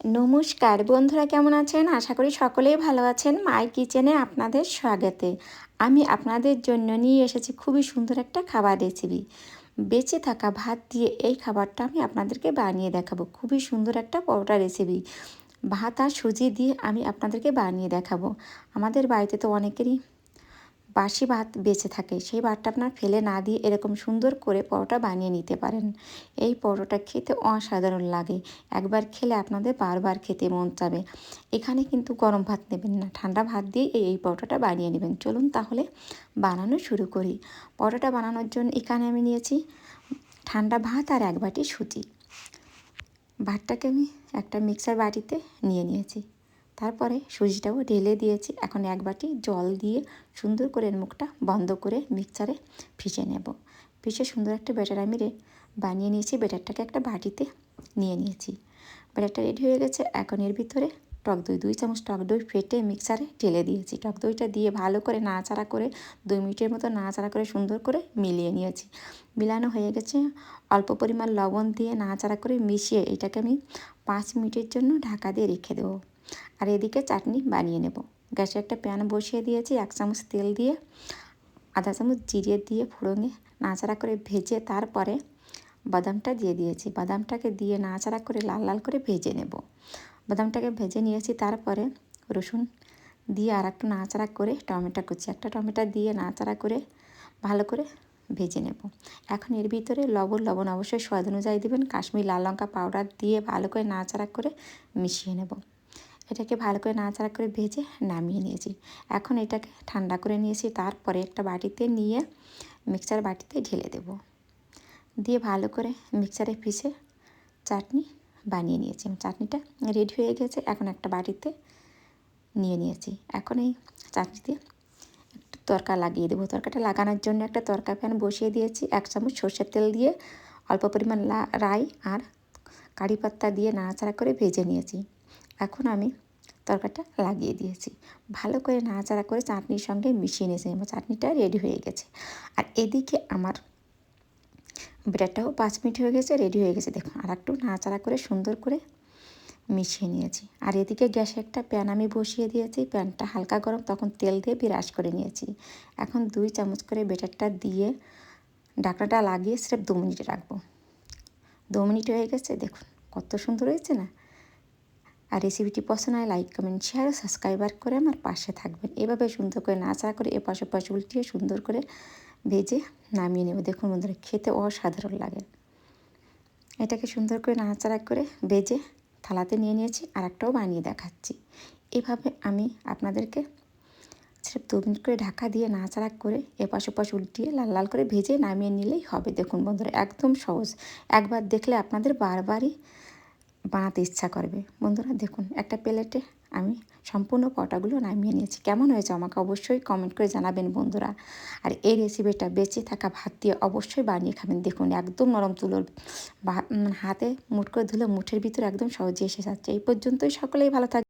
নমস্কার, বন্ধুরা কেমন আছেন? আশা করি সকলেই ভালো আছেন। মাই কিচেনে আপনাদের স্বাগতে। আমি আপনাদের জন্য নিয়ে এসেছি খুবই সুন্দর একটা খাবার রেসিপি বেঁচে থাকা ভাত দিয়ে এই খাবারটা আমি আপনাদেরকে বানিয়ে দেখাবো। খুবই সুন্দর একটা পরোটা রেসিপি ভাত আর সুজি দিয়ে আমি আপনাদেরকে বানিয়ে দেখাবো। আমাদের বাড়িতে তো অনেকেরই বাসি ভাত বেঁচে থাকে। সেই ভাতটা আপনার ফেলে না দিয়ে এরকম সুন্দর করে পরোটা বানিয়ে নিতে পারেন। এই পরোটা খেতে অসাধারণ লাগে। একবার খেলে আপনাদের বারবার খেতে মন চাবে। এখানে কিন্তু গরম ভাত নেবেন না। ঠান্ডা ভাত দিয়ে এই পরোটাটা বানিয়ে নেবেন। চলুন তাহলে বানানো শুরু করি। পরোটা বানানোর জন্য এখানে আমি নিয়েছি ঠান্ডা ভাত আর এক বাটি সুজি। ভাতটাকে আমি একটা মিক্সার বাটিতে নিয়ে নিয়েছি। তারপরে সুজিটাও ঢেলে দিয়েছি। এখন এক বাটি জল দিয়ে সুন্দর করে মুখটা বন্ধ করে মিক্সারে ফিসে নেব। ফিসে সুন্দর একটা ব্যাটার আমি রে বানিয়ে নিয়েছি। ব্যাটারটাকে একটা বাটিতে নিয়ে নিয়েছি। ব্যাটারটা রেডি হয়ে গেছে। এখন এর ভিতরে টক দই, দুই চামচ টক দই ফেটে মিক্সারে ঢেলে দিয়েছি। টক দইটা দিয়ে ভালো করে নাড়াচাড়া করে দুই মিনিটের মতো নাড়াচাড়া করে সুন্দর করে মিলিয়ে নিয়েছি। মিলানো হয়ে গেছে। অল্প পরিমাণ লবণ দিয়ে নাড়াচাড়া করে মিশিয়ে এটাকে আমি পাঁচ মিনিটের জন্য ঢাকা দিয়ে রেখে দেবো। আর এদিকে চাটনি বানিয়ে নেব। গ্যাসে একটা প্যান বসিয়ে দিয়েছি, এক চামচ তেল দিয়ে, আধা চামচ জিরে দিয়ে ফোড়নে নাচাড়া করে ভেজে তারপরে বাদামটা দিয়ে দিয়েছি। বাদামটাকে দিয়ে নাচাড়া করে লাল লাল করে ভেজে নেব। বাদামটাকে ভেজে নিয়েছি তারপরে রসুন দিয়ে আর একটু নাচাড়া করে টমেটো কুচি, একটা টমেটো দিয়ে নাচাড়া করে ভালো করে ভেজে নেব। এখন এর ভিতরে লবণ লবণ অবশ্যই স্বাদ অনুযায়ী দেবেন। কাশ্মীর লাল লঙ্কা পাউডার দিয়ে ভালো করে নাচাড়া করে মিশিয়ে নেব। এটাকে ভালো করে নাড়াচাড়া করে ভেজে নামিয়ে নিয়েছি। এখন এটাকে ঠান্ডা করে নিয়েছি, তারপরে একটা বাটিতে নিয়ে মিক্সার বাটিতে ঢেলে দেব। দিয়ে ভালো করে মিক্সারে পিষে চাটনি বানিয়ে নিয়েছি। চাটনিটা রেডি হয়ে গেছে, এখন একটা বাটিতে নিয়ে নিয়েছি। এখন এই চাটনিতে একটু তরকা লাগিয়ে দেবো। তরকাটা লাগানোর জন্য একটা তরকা প্যান বসিয়ে দিয়েছি। এক চামচ সর্ষের তেল দিয়ে অল্প পরিমাণ রাই আর কারি পাত্তা দিয়ে নাড়াচাড়া করে ভেজে নিয়েছি। এখন আমি তরকারিটা লাগিয়ে দিয়েছি। ভালো করে নাড়াচাড়া করে চাটনির সঙ্গে মিশিয়ে নিয়েছি। আমার চাটনিটা রেডি হয়ে গেছে। আর এদিকে আমার ব্রেডটাও পাঁচ মিনিট হয়ে গেছে রেডি হয়ে গেছে। দেখুন আর একটু নাড়াচাড়া করে সুন্দর করে মিশিয়ে নিয়েছি। আর এদিকে গ্যাসে একটা প্যান আমি বসিয়ে দিয়েছি। প্যানটা হালকা গরম, তখন তেল দিয়ে বিরাজ করে নিয়েছি। এখন দুই চামচ করে বেটারটা দিয়ে ডাকনাটা লাগিয়ে স্রেফ দু মিনিট রাখব। দু মিনিট হয়ে গেছে, দেখুন, কত সুন্দর হয়েছে না? আর রেসিপিটি পছন্দ হয় লাইক কমেন্ট শেয়ার সাবস্ক্রাইবার করে আমার পাশে থাকবেন। এভাবে সুন্দর করে নাচা করে এ পাশে পাশে উল্টিয়ে সুন্দর করে ভেজে নামিয়ে নেব। দেখুন বন্ধুরা, খেতে অসাধারণ লাগে। এটাকে সুন্দর করে নাড়াচাড়া করে ভেজে থালাতে নিয়ে নিয়েছি আর একটাও বানিয়ে দেখাচ্ছি। এভাবে আমি আপনাদেরকে সির্ফ দু মিনিট করে ঢাকা দিয়ে নাড়াচাড়া করে এপাশ ওপাশ উল্টিয়ে লাল লাল করে ভেজে নামিয়ে নিলেই হবে। দেখুন বন্ধুরা, একদম সহজ। একবার দেখলে আপনাদের বারবারই বানাতে ইচ্ছা করবে। বন্ধুরা, দেখুন, একটা প্লেটে আমি সম্পূর্ণ পটাগুলো নামিয়ে নিয়েছি। কেমন হয়েছে আমাকে অবশ্যই কমেন্ট করে জানাবেন বন্ধুরা। আর এই রেসিপিটা বেঁচে থাকা ভাত দিয়ে অবশ্যই বানিয়ে খাবেন। দেখুন, একদম নরম তুলোর হাতে মুট করে ধুলে মুঠের ভিতরে একদম সহজে এসে যাচ্ছে। এই পর্যন্তই, সকলেই ভালো থাকবে